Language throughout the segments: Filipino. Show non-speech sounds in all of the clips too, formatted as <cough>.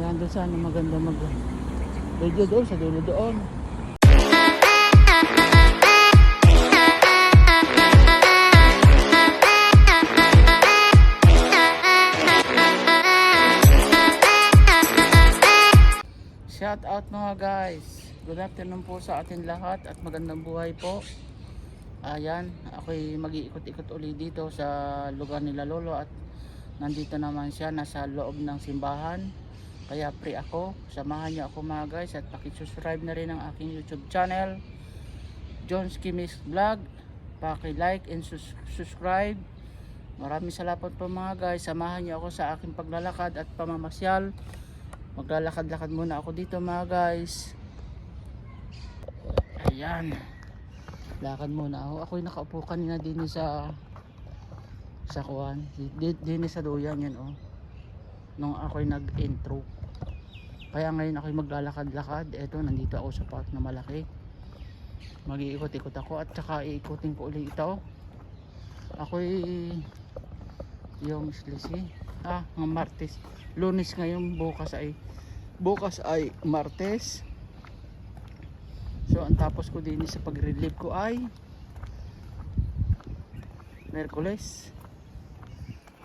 Yan doon sana maganda mag video doon sa dulo doon. Shout out mga guys. Good afternoon po sa atin lahat at magandang buhay po. Ayan, ako'y mag-iikot-ikot uli dito sa lugar nila Lolo at nandito naman siya nasa loob ng simbahan. Kaya pre ako, samahan niyo ako mga guys at paki-subscribe na rin ang aking YouTube channel. John's Kimis Vlog. Paki-like and sus- subscribe. Maraming salamat po mga guys. Samahan niyo ako sa aking paglalakad at pamamasyal. Maglalakad-lakad muna ako dito mga guys. Ayan. Lakad muna ako. Ako'y nakaupo kanina din sa sa kuwan. Din, din sa duyan yan oh. Nung ako'y nag-intro. Kaya ngayon ako'y maglalakad-lakad. Eto, nandito ako sa park na malaki. Mag-iikot-ikot ako at saka iikutin ko ulit ito. Ako'y yung slisi. Ah, ng Martes. Lunes ngayon, bukas ay bukas ay Martes. So, ang tapos ko din sa pag-relieve ko ay Merkules.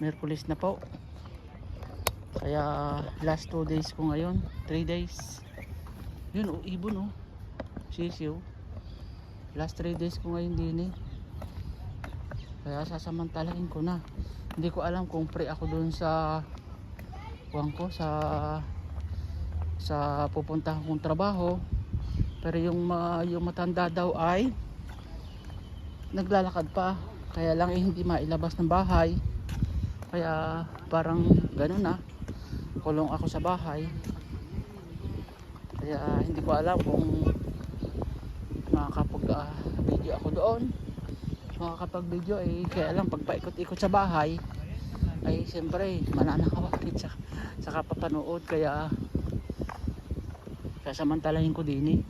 Merkules na po. Kaya last 2 days ko ngayon, 3 days. Yun oh, ibon oh. Sisiw. Last 3 days ko ngayon din eh. Kaya sasamantalahin ko na. Hindi ko alam kung pre ako doon sa kuwan ko sa sa pupuntahan kong trabaho. Pero yung ma, yung matanda daw ay naglalakad pa. Kaya lang eh, hindi mailabas ng bahay. Kaya parang ganun na. Kulong ako sa bahay. Kaya hindi ko alam kung makakapag ah, video ako doon. Makakapag video eh kaya lang pag paikot-ikot sa bahay ay siyempre mananakawakin sa sa kapapanood kaya sasamantalahin ko din eh.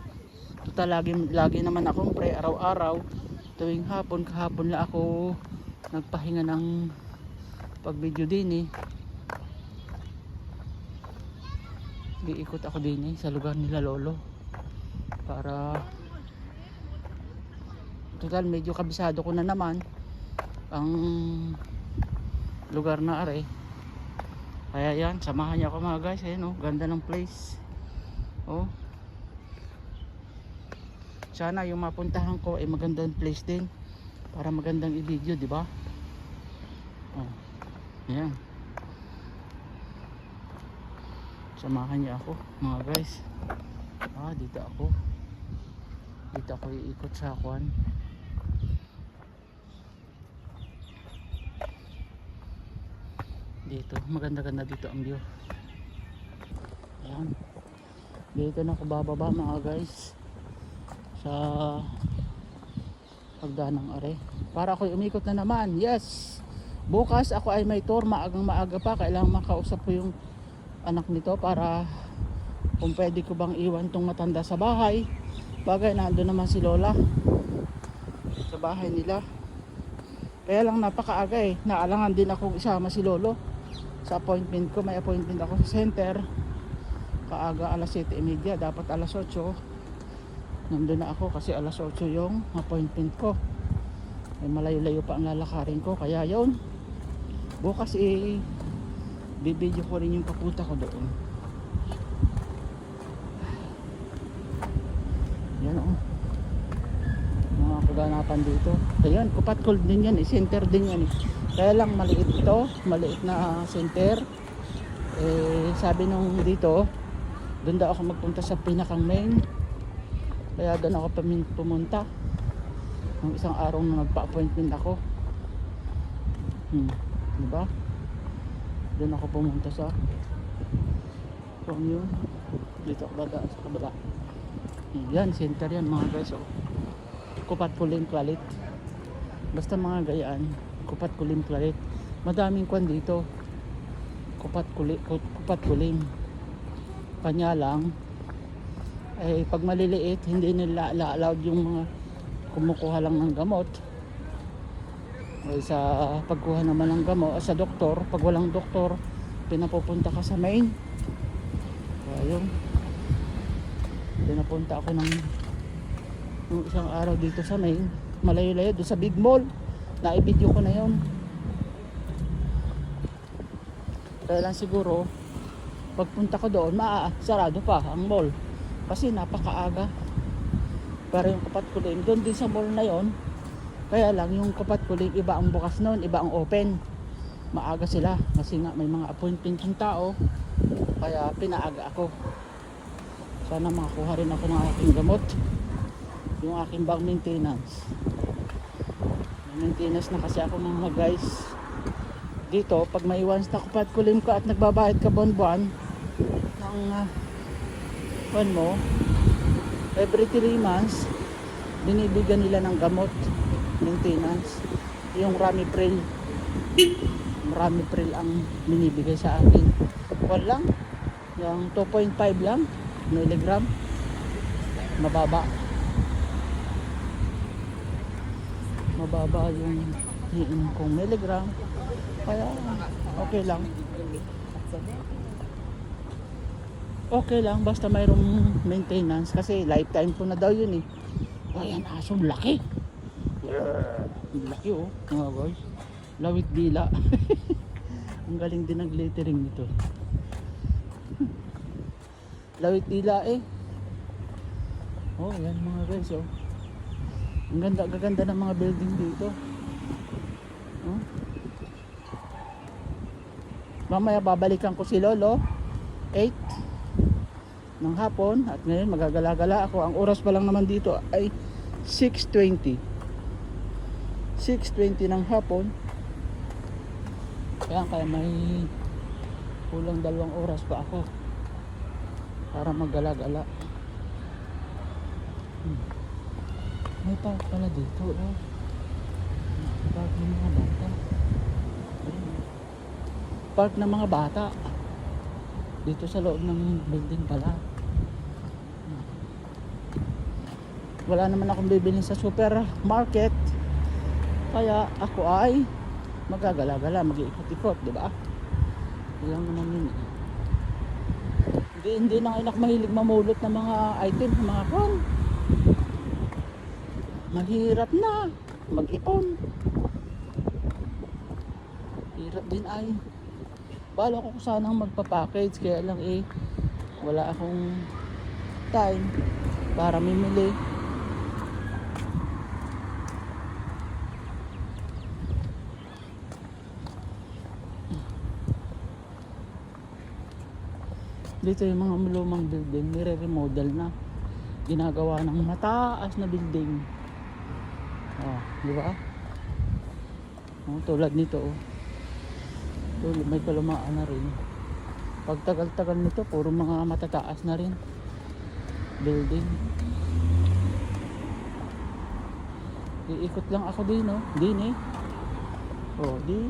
Total lagi, lagi naman akong pre araw-araw tuwing hapon kahapon la ako nagpahinga ng pag video din eh. Iikot ako din eh sa lugar nila lolo. Para total medyo kabisado ko na naman ang lugar na are. Kaya yan samahan niyo ako mga guys. Ayun oh, ganda ng place. Oh. Sana yung mapuntahan ko ay magandang place din para magandang i-video di ba? Oh. Ayan samahan niyo ako mga guys. Ah dito ako. Dito ako iikot sa kwan. Dito maganda ganda dito ang view. Ayan. Dito na ako bababa mga guys. Sa pagdaan ng are. Para ako umikot na naman yes. Bukas ako ay may tour maagang maaga pa. Kailangan makausap ko yung anak nito para kung pwede ko bang iwan tong matanda sa bahay. Bagay nandun naman si lola sa bahay nila. Kaya lang napakaaga eh. Naalangan din akong isama si lolo sa appointment ko. May appointment ako sa center. Kaaga alas 7.30 dapat alas 8 nandun na ako kasi alas 8 yung appointment ko. Ay malayo-layo pa ang lalakarin ko. Kaya yon bukas eh bibidyo ko rin yung papunta ko doon. Yan o mga kaganapan dito. Ayan kupat cold din yan eh. Center din yan eh. Kaya lang maliit ito. Maliit na center. Eh sabi nung dito doon daw ako magpunta sa pinakang main. Kaya doon ako pumunta. Ng isang araw na nagpa-appointment ako. Hmm, di ba doon ako pumunta sa kung yun. Dito dadaan sa kabila yan center yan mga guys oh. kupat kuling kwalit basta mga gayaan kupat kuling kwalit madaming kwan dito. Kupat kuling kupat kuling kanya lang. Eh pag maliliit hindi nila allowed yung mga kumukuha lang ng gamot sa pagkuha naman ng gamot sa doktor pag walang doktor pinapupunta ka sa main. Ayun. Pinapunta ako ng isang araw dito sa may malayo-layo doon sa big mall. Na-video ko na yun. Kaya lang siguro pagpunta ko doon maa sarado pa ang mall. Kasi napakaaga. Para yung kapat ko din doon din sa mall na yon kaya lang yung kapat ko din iba ang bukas noon iba ang open. Maaga sila kasi nga may mga appointment yung tao. Kaya pinaaga ako. Sana makakuha rin ako ng aking gamot. Yung aking bag maintenance. Maintenance na kasi ako mga guys. Dito pag once na kupat kulim ka at nagbabayad ka buwan-buwan ng uh, mo every 3 months binibigyan nila ng gamot maintenance. Yung Ramipril Ramipril ang binibigay sa akin. Wala lang. Yung 2.5 lang. Milligram. Mababa. Mababa yung iinom kong milligram. Kaya okay lang. Okay lang. Basta mayroong maintenance. Kasi lifetime ko na daw yun eh. Ayan aso laki laki oh mga guys. Lawit dila. <laughs> Ang galing din ng glittering nito. <laughs> Lawit dila eh. Oh yan mga guys oh. Ang ganda gaganda ng mga building dito. Oh. mamaya babalikan ko si Lolo. 8 ng hapon. At ngayon magagala-gala ako. Ang oras pa lang naman dito ay 6.20 6.20 ng hapon. Kaya kaya may kulang dalawang oras pa ako para maggala-gala hmm. may park pala dito oh. park ng mga bata. Park ng mga bata. Dito sa loob ng building pala. Wala naman akong bibili sa supermarket kaya ako ay magagala-gala mag-iikot-ikot di ba? Lang naman yun eh. hindi, hindi na kayo mahilig mamulot ng mga item mga kon mahirap na mag-ipon hirap din ay. Bala ko sanang magpa-package kaya lang eh wala akong time para mimili dito yung mga lumang building nire-remodel na. Ginagawa ng mataas na building. Oh, di ba? Oh, tulad nito oh. Tulad may kalumaan na rin. Pag tagal-tagal nito puro mga matataas na rin. Building. Iikot lang ako din oh. Din eh. Oh di.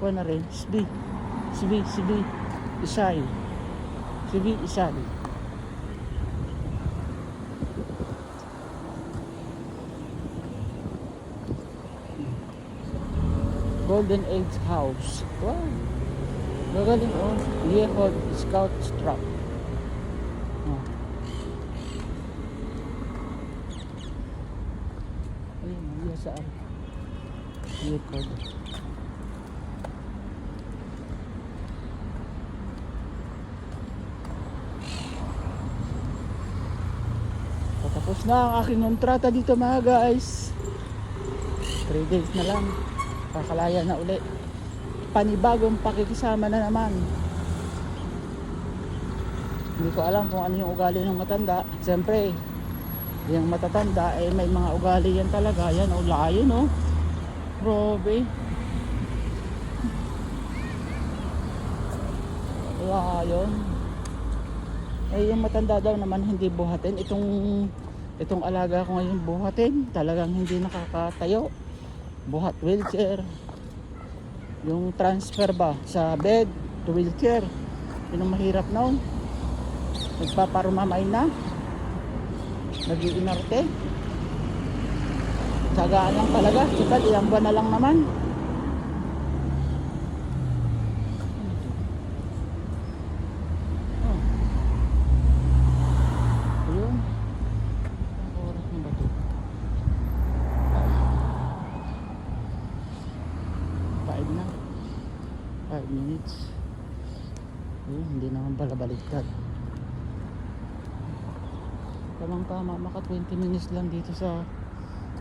Kuha na rin. Sbi. Sbi sbi isay sbi isay Golden Age House. Wow. Gagaling oh. Leopold Scout Strap. Oh. Ayun, hindi saan. Leopold. Na ang aking kontrata dito mga guys. 3 days na lang. Kakalaya na uli. Panibagong pakikisama na naman. Hindi ko alam kung ano yung ugali ng matanda. Siyempre yung matatanda eh may mga ugali yan talaga. Yan o layo no? Grabe. Layon eh yung matanda daw naman hindi buhatin. Itong itong alaga ko ngayon buhatin. Talagang hindi nakakatayo. Buhat wheelchair. Yung transfer ba sa bed to wheelchair? Yun ang mahirap noon. Nagpaparumamay na nag-iinarte. Tsagaan lang talaga. Sipad ilang buwan na lang naman oh. 5 na. 5 minutes. Ayun, hindi naman pala baliktad. Tamang tama, maka 20 minutes lang dito sa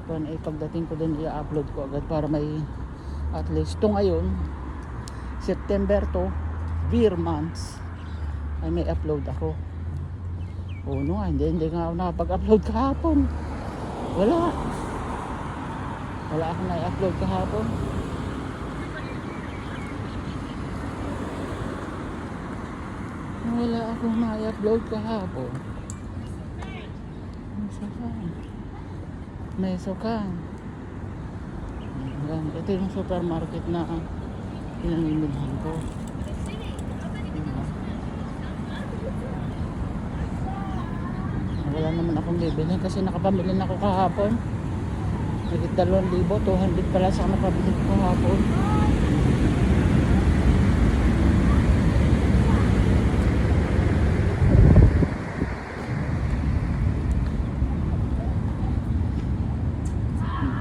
kung eh, pagdating ko doon i-upload ko agad para may at least. To ngayon September to beer months. Ay may upload ako. O no nga hindi, hindi nga ako nakapag-upload kahapon. Wala. Wala akong na-upload kahapon wala akong na-upload kahapon Meso ka. Meso ka. Ayan, ito yung supermarket na pinamimilhan ko. Ayan. wala naman akong bibili kasi nakapamili na ako kahapon. Nagit 2,000, 200 pala sa nakabili ko kahapon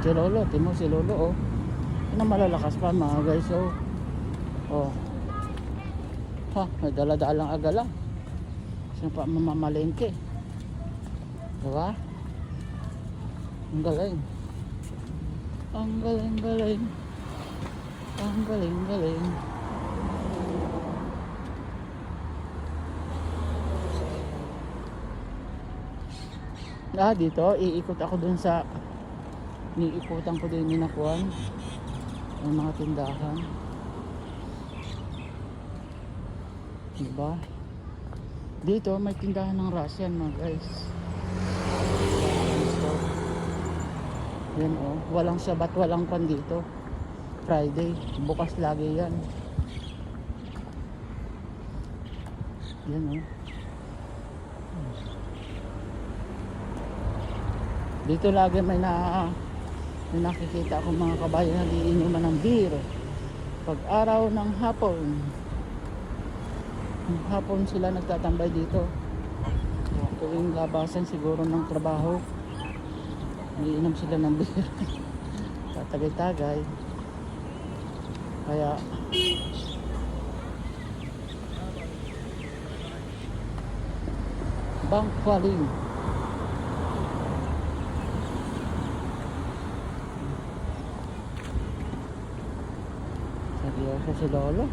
Si Lolo, timo si Lolo oh. Ang malalakas pa mga guys oh. Oh. Ha, may dala-dalang agala. Sino pa mamamalengke? Diba? Ang galing. Ang galing galing. Ang galing galing. Ah, dito, iikot ako dun sa niikutan ko din yung nakuhan ng mga tindahan. Diba? Dito may tindahan ng Russian mga guys. Yan oh. Walang sabat walang pan dito. Friday. Bukas lagi yan. Yan oh. Dito lagi may na may nakikita akong mga kabayan na iinuman ng beer pag araw ng hapon. Ng hapon sila nagtatambay dito. Tuwing labasan siguro ng trabaho iinom sila ng beer <laughs> tatagay-tagay. Kaya bank Seryoso si Lolo.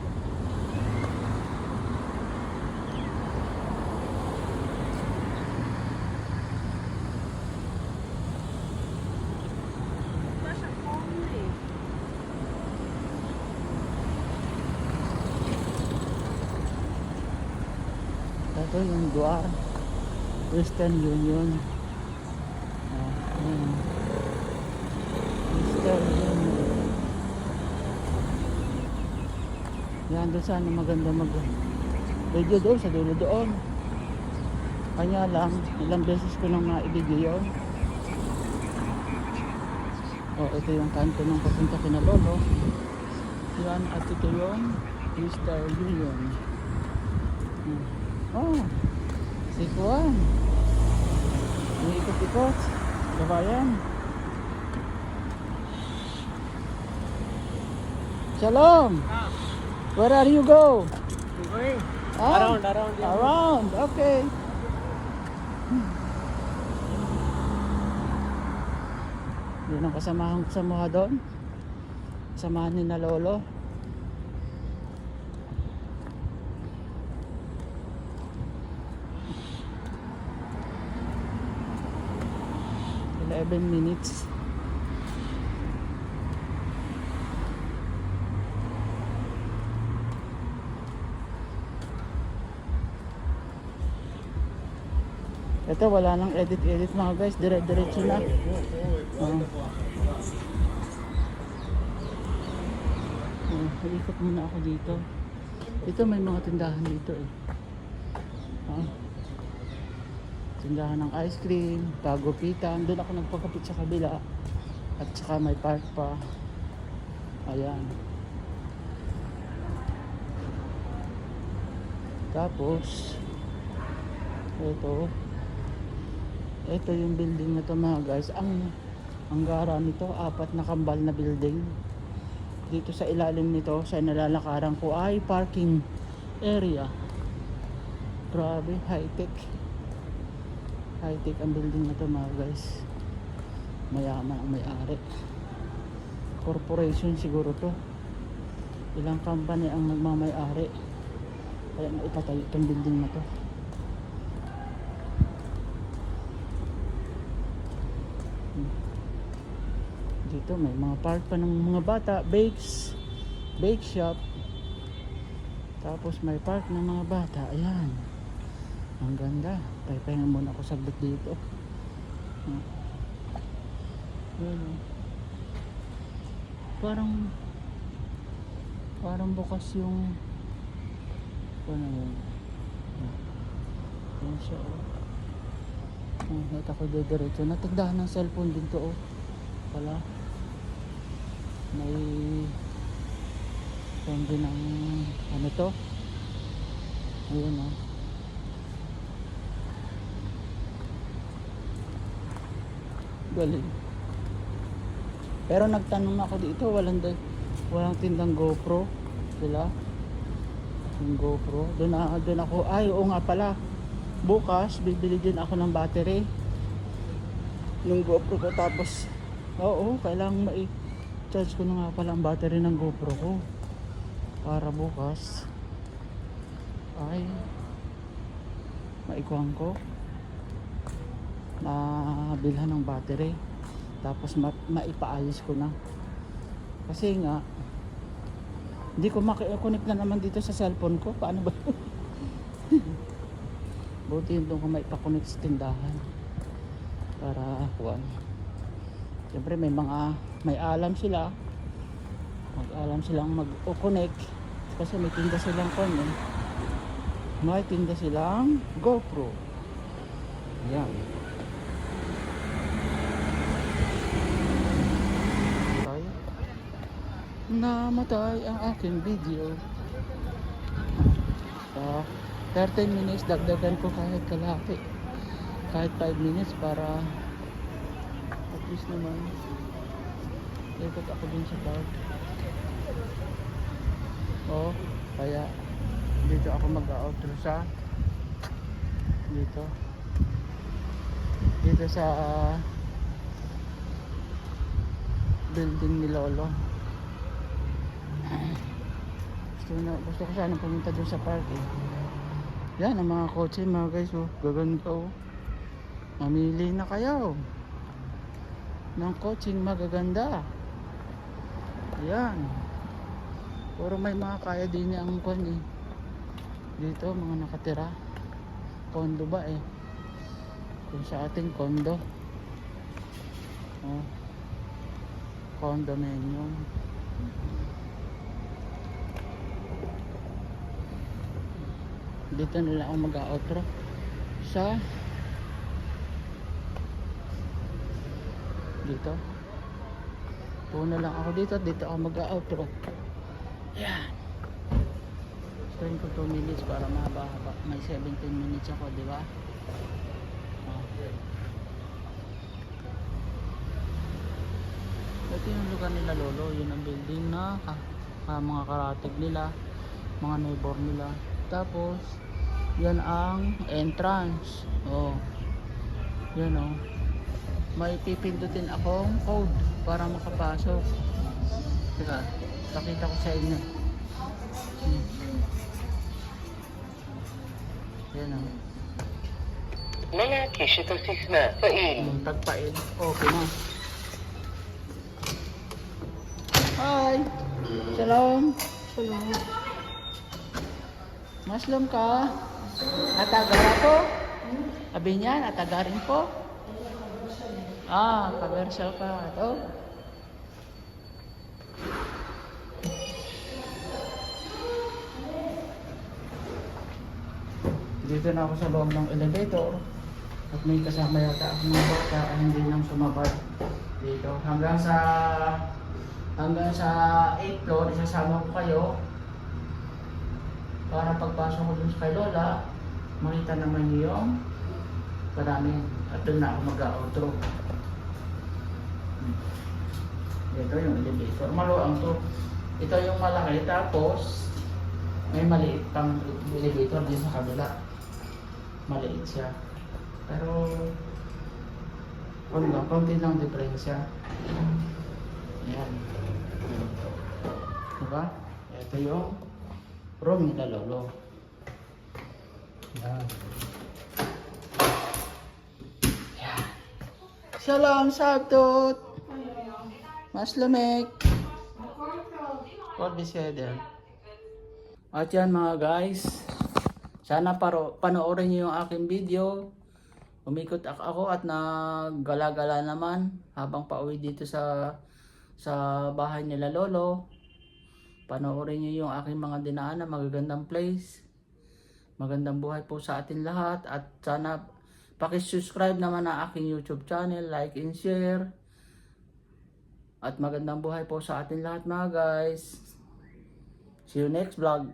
Ito yung Duar Western Union. Ah. Western Union. Yan doon sana maganda mag video doon sa dulo doon. Kanya lang, ilang beses ko nang naibigay yun. O, ito yung kanto ng papunta kina Lolo. Yan, at ito yung Mr. Union. Hmm. Oh, si Juan. Iikot-ikot. Gabayan. Shalom! Where are you go? Going Ah, around, around. yeah. Around, okay. Yun ang kasamahan ko sa mga doon. Kasamahan ni na Lolo. Eleven minutes. Ito wala nang edit-edit mga guys, dire-diretso na. Oh. Oh, ikot muna ako dito. Ito may mga tindahan dito eh. Oh. Tindahan ng ice cream, pagupitan. Doon ako nagpakapit sa kabila. At saka may park pa. Ayan. Tapos, ito, ito yung building na to mga guys. Ang ang gara nito, apat na kambal na building. dito sa ilalim nito sa nalalakaran ko ay parking area. Grabe high tech high tech ang building na to mga guys. Mayaman ang may-ari. Corporation siguro to. Ilang company ang nagmamay-ari. Kaya naipatayo itong building na to dito may mga park pa ng mga bata bakes bake shop. Tapos may park ng mga bata ayan. Ang ganda. Pahipahinga muna ako saglit dito. Ayan, oh. parang parang bukas yung ano yun? Yan siya oh. Nakita ko diretso natagdahan ng cellphone din to oh. Pala may phone din ng ano to? Ayun oh. Galing. Pero nagtanong ako dito walang walang tindang GoPro. Sila? Yung GoPro. Doon doon ako. Ay oo nga pala. Bukas bibili din ako ng battery. Ng GoPro ko tapos oo kailangan mai charge ko na nga pala ang battery ng GoPro ko. Para bukas. Ay. Maikuhan ko. Mabilhan ng battery. Tapos ma maipaayos ko na. Kasi nga hindi ko maki-connect na naman dito sa cellphone ko. Paano ba <laughs> buti yun doon ko maipa-connect sa tindahan. Para kuwan. Siyempre may mga may alam sila. Mag alam silang mag-connect. Kasi may tinda silang kon eh. May tinda silang GoPro. Yan. Namatay ang aking video. So 13 minutes dagdagan ko kahit kalahati. Kahit 5 minutes para at least naman ikot ako din sa park oh kaya dito ako mag-outro sa dito. Dito sa building ni Lolo. Gusto, na, gusto ko sana pumunta doon sa park eh. Yan ang mga kotse mga guys oh. Gaganda oh. Mamili na kayo ng coaching magaganda yan. Puro may mga kaya din niya ang kwan eh. Dito mga nakatira. Kondo ba eh? Kung sa ating kondo. Oh. Condominium dito nila ako mag-outro. Sa dito Puna lang ako dito dito ako mag-outro. Yan. Spend ko 2 minutes para mahaba-haba. May 17 minutes ako di ba? Oh. ito yung lugar nila lolo. Yun ang building na ah, ah, mga karatig nila mga neighbor nila. Tapos yan ang entrance. Oh. Yan oh. May pipindutin akong code para makapasok. Diba? Teka, pakita ko sa inyo. Hmm. Yan o. Mga kishito sisma, pail. Hmm, tagpail. Okay na. Hi! Shalom! Shalom. Maslam ka? Atagara po? Sabi niya, atagarin po? Ah kabersal ka ito dito na ako sa loob ng elevator at may kasama yata akong bata ay hindi nang sumabad dito. Hanggang sa hanggang sa 8 floor isasama ko kayo para pagpasok ko dun kay Lola makita naman niyo yung marami. At doon na ako mag-outro dito yung elevator maluang to Ito yung malaki. Tapos, may maliit pang elevator din sa kabila. Maliit siya. Pero, kung lang, konti lang diferensya. Ayan. Diba? Ito yung room nila lolo. Ayan. Ayan. Shalom, Sabtot! Mas lamig. What is header? At yan mga guys. Sana paro, panoorin niyo yung aking video. Umikot ak- ako at naggala-gala naman habang pauwi dito sa sa bahay nila lolo. Panoorin niyo yung aking mga dinaanan, magagandang place. Magandang buhay po sa atin lahat at sana pakisubscribe naman ang aking YouTube channel, like and share. At magandang buhay po sa atin lahat mga guys. See you next vlog.